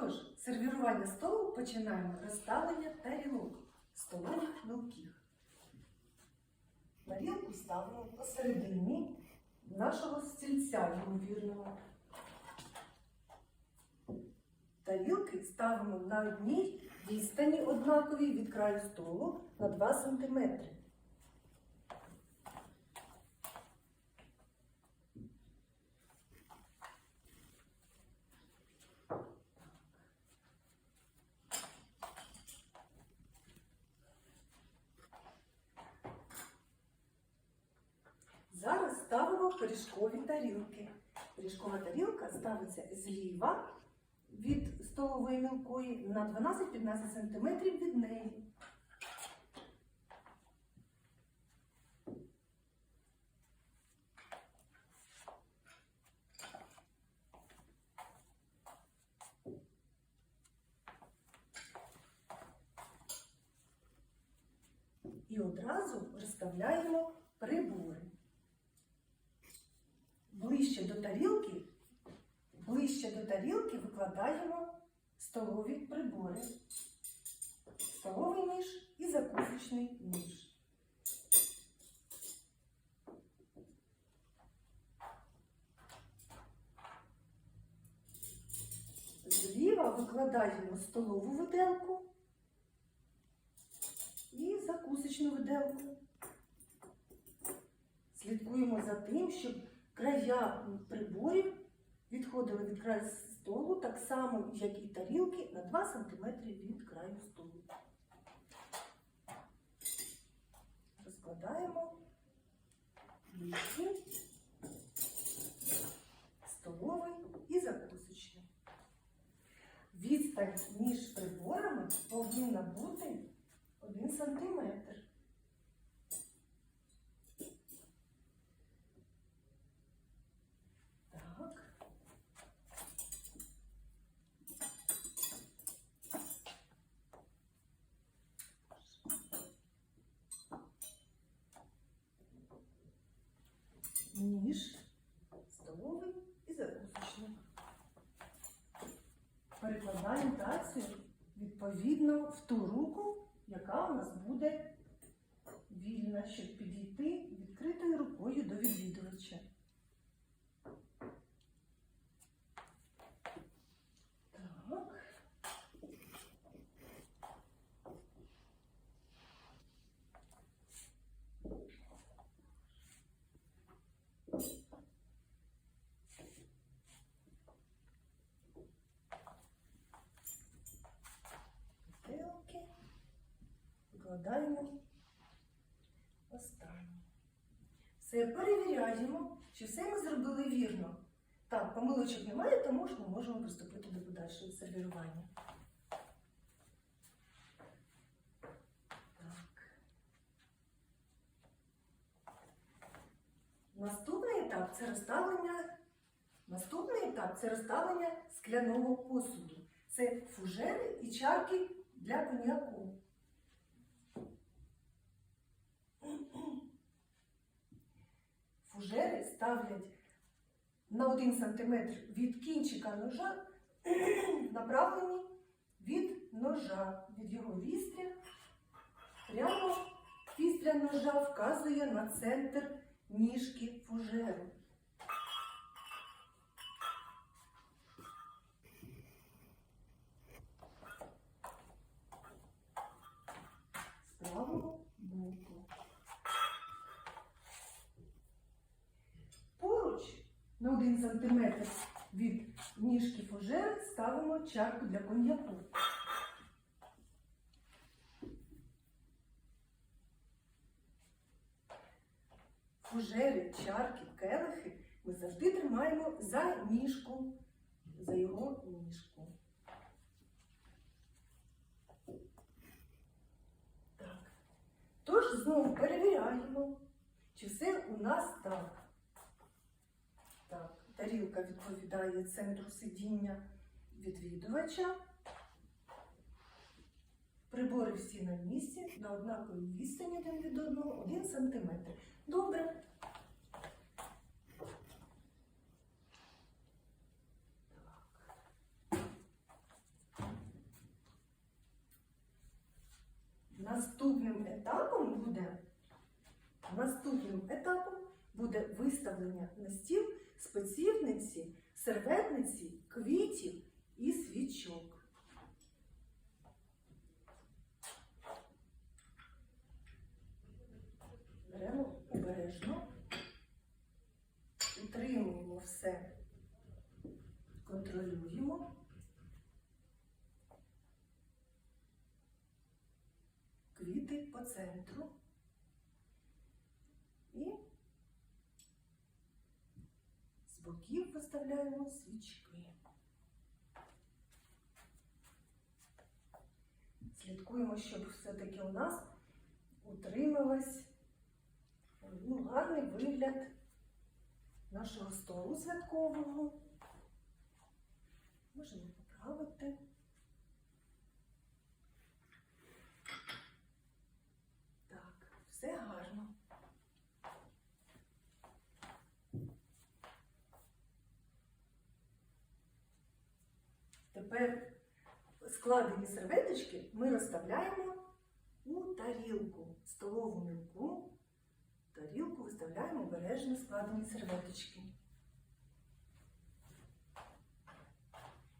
Тож, сервірування столу починаємо розставлення тарілок столових мілких. Тарілку ставимо посередині нашого стільця, ймовірного. Тарілки ставимо на одній відстані однаковій від краю столу на 2 см. Зараз ставимо пиріжкові тарілки. Пиріжкова тарілка ставиться зліва від столової мілкої на 12-15 см від неї. І одразу розставляємо прибори. Ближче до тарілки, ближче до тарілки викладаємо столові прибори. Столовий ніж і закусочний ніж. Зліва викладаємо столову виделку і закусочну виделку. Слідкуємо за тим, щоб края приборів відходили від краю столу, так само, як і тарілки, на 2 см від краю столу. Розкладаємо вісім, столовий і закусочний. Відстань між приборами повинна бути 1 сантиметр. Так. Ніж, столовий і закусочний. Перекладаємо тацію відповідно в ту руку, яка у нас буде вільна, щоб підійти відкритою рукою до відвідувача. Так. Бутилки. Викладаємо останнє. Все, перевіряємо, чи все ми зробили вірно. Так, помилочок немає, тому ж ми можемо приступити до подальшого сервірування. Наступний етап це розставлення. Наступний етап це розставлення скляного посуду. Це фужери і чарки для коньяку. Фужери ставлять на 1 см від кінчика ножа, направлені від ножа, від його вістря. Прямо вістря ножа вказує на центр ніжки фужеру. з правого боку. Поруч на 1 см від ніжки фужери ставимо чарку для коньяку. Фужери, чарки, келихи ми завжди тримаємо за ніжку, за його ніжку. Так. Тож знову перевіряємо, чи все у нас так тарілка відповідає центру сидіння відвідувача. Прибори всі на місці, на однаковій відстані один від одного 1 см. Добре. Наступним етапом буде наступним етапом буде виставлення на стіл спецівниці, серветниці, квітів і свічок. Беремо обережно, утримуємо все, контролюємо. Квіти по центру. І з боків виставляємо свічки. Слідкуємо, щоб все-таки у нас утрималась ну, гарний вигляд нашого столу святкового. Можемо поправити. Так, все гарно. Тепер складені серветочки ми розставляємо у тарілку, столову мілку. Тарілку виставляємо обережно складені серветочки.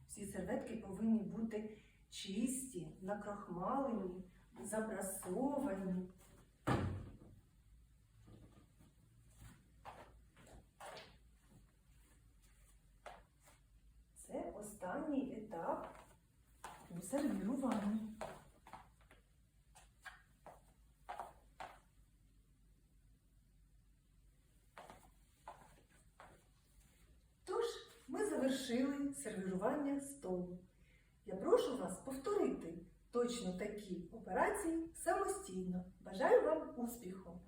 Всі серветки повинні бути чисті, накрахмалені, запрасовані. Це останній етап у сервіруванні. Тож, ми завершили сервірування столу. Я прошу вас повторити точно такі операції самостійно. Бажаю вам успіху!